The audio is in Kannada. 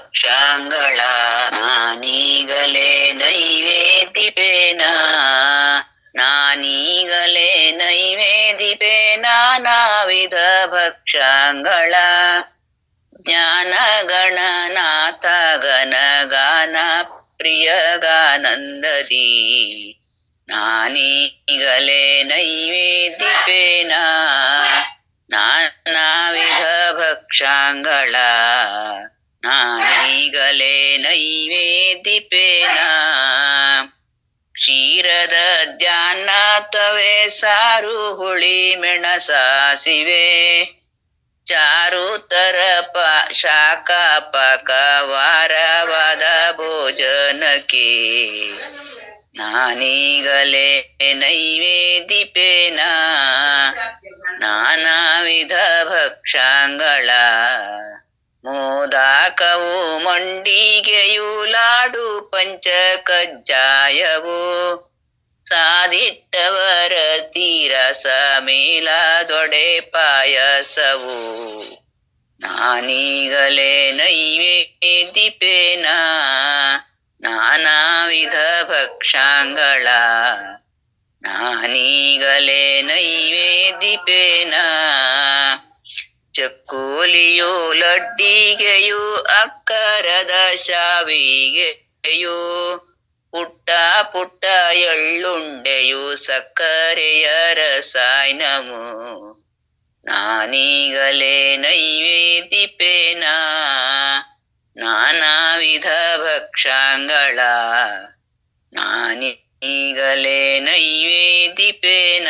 ಭಕ್ಷಾಂಗಳ ನಾನೀಗಲೇ ನೈವೇದಿಪೇನ ನಾನೀಗಲೇ ನೈವೇದಿಪೇ ನಾನಾ ವಿಧ ಭಕ್ಷಾಂಗಳ ಜ್ಞಾನ ಗಣನಾಥ ಗಣಗಾನ ಪ್ರಿಯಗಾನಂದದಿ ನಾನೀಗಲೇ ನೈವೇದಿಪೇನ ನಾನಾ ವಿಧ ಭಕ್ಷಾಂಗಳ ನಾನೀಗಲೇ ನೈವೇದಿಪೇನ ಕ್ಷೀರದ ಧ್ಯಾನತವೇ ಸಾರು, ಹುಳಿ ಮೆಣಸಾಸಿವೆ ಚಾರು ತರಪ ಶಾಖ ಪಕವಾರವಾದ ಭೋಜನಕ್ಕೆ. ನಾನೀಗಲೇ ನೈವೇದಿಪೇನ ನಾನಾ ವಿಧ ಭಕ್ಷಾಂಗಳ ಮೋದಾಕವು ಮಂಡಿಗೆಯು ಲಾಡು ಪಂಚ ಕಜ್ಜಾಯವು ಸಾದಿಟ್ಟವರ ತೀರಸ ದೊಡೆ ಪಾಯಸವು. ನಾನೀಗಲೇ ನೈವೇದಿಪೇನ ನಾನಾ ವಿಧ ಭಕ್ಷಾಂಗಳ ನಾನೀಗಲೇ ನೈವೇದಿಪೇನ ಚಕ್ಕೋಲಿಯು ಲಡ್ಡಿಗೆಯು, ಅಕ್ಕರದ ಶಾವಿಗೆಯು, ಪುಟ್ಟ ಪುಟ್ಟ ಎಳ್ಳುಂಡೆಯು, ಸಕ್ಕರೆಯ ರಸಾಯನಮು ನಾನೀಗಲೇ ನೈವೇದಿಪೇನ ನಾನಾ ವಿಧ ಭಕ್ಷಾಂಗಳ ನಾನೀಗಲೇ ನೈವೇದಿಪೇನ